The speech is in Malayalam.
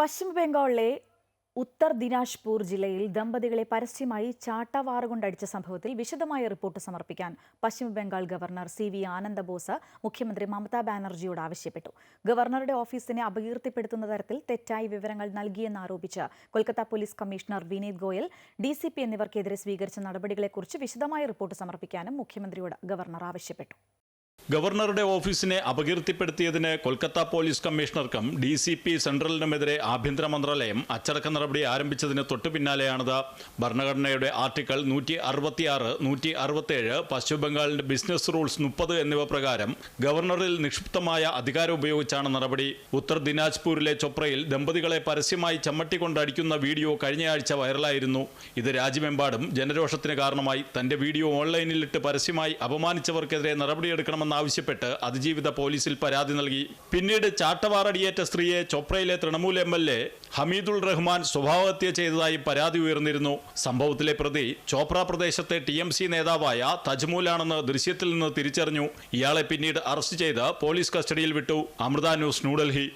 പശ്ചിമ ബംഗാളിലെ ഉത്തർ ദിനാജ്പൂർ ജില്ലയിൽ ദമ്പതികളെ പരസ്യമായി ചാട്ടവാറ് കൊണ്ടടിച്ച സംഭവത്തിൽ വിശദമായ റിപ്പോർട്ട് സമർപ്പിക്കാൻ Paschima Bengal governor C V Ananda Bose മുഖ്യമന്ത്രി മമതാ ബാനർജിയോട് ആവശ്യപ്പെട്ടു. ഗവർണറുടെ ഓഫീസിനെ അപകീർത്തിപ്പെടുത്തുന്ന തരത്തിൽ തെറ്റായ വിവരങ്ങൾ നൽകിയെന്നാരോപിച്ച് Kolkata police commissioner Vineet Goyal D C P എന്നിവർക്കെതിരെ സ്വീകരിച്ച നടപടികളെക്കുറിച്ച് വിശദമായ റിപ്പോർട്ട് സമർപ്പിക്കാനും മുഖ്യമന്ത്രിയോട് ഗവർണർ ആവശ്യപ്പെട്ടു. ഗവർണറുടെ ഓഫീസിനെ അപകീർത്തിപ്പെടുത്തിയതിന് കൊൽക്കത്ത പോലീസ് കമ്മീഷണർക്കും ഡി സി പി സെൻട്രലിനുമെതിരെ ആഭ്യന്തര മന്ത്രാലയം അച്ചടക്ക നടപടി ആരംഭിച്ചതിന് തൊട്ടു പിന്നാലെയാണിത്. ഭരണഘടനയുടെ ആർട്ടിക്കിൾ നൂറ്റി അറുപത്തിയാറ് നൂറ്റി അറുപത്തിയേഴ് പശ്ചിമ ബംഗാളിന്റെ ബിസിനസ് റൂൾസ് മുപ്പത് എന്നിവ പ്രകാരം ഗവർണറിൽ നിക്ഷിപ്തമായ അധികാരം ഉപയോഗിച്ചാണ് നടപടി. ഉത്തർ ദിനാജ്പൂരിലെ ചൊപ്രയിൽ ദമ്പതികളെ പരസ്യമായി ചമ്മട്ടിക്കൊണ്ടടിക്കുന്ന വീഡിയോ കഴിഞ്ഞയാഴ്ച വൈറലായിരുന്നു. ഇത് രാജ്യമെമ്പാടും ജനരോഷത്തിന് കാരണമായി. തന്റെ വീഡിയോ ഓൺലൈനിലിട്ട് പരസ്യമായി അപമാനിച്ചവർക്കെതിരെ നടപടിയെടുക്കണമെന്നാവശ്യപ്പെട്ട് അതിജീവിത പോലീസിൽ പരാതി നൽകി. പിന്നീട് ചാട്ടവാറടിയേറ്റ സ്ത്രീയെ ചോപ്രയിലെ Trinamool M L A Hamidul Rahman സ്വഭാവഹത്യ ചെയ്തതായി പരാതി ഉയർന്നിരുന്നു. സംഭവത്തിലെ പ്രതി ചോപ്ര പ്രദേശത്തെ ടി എം സി നേതാവായ തജ്മൂലാണെന്ന് ദൃശ്യത്തിൽ നിന്ന് തിരിച്ചറിഞ്ഞു. ഇയാളെ പിന്നീട് അറസ്റ്റ് ചെയ്ത് പോലീസ് കസ്റ്റഡിയിൽ വിട്ടു. അമൃത ന്യൂസ് ന്യൂഡൽഹി.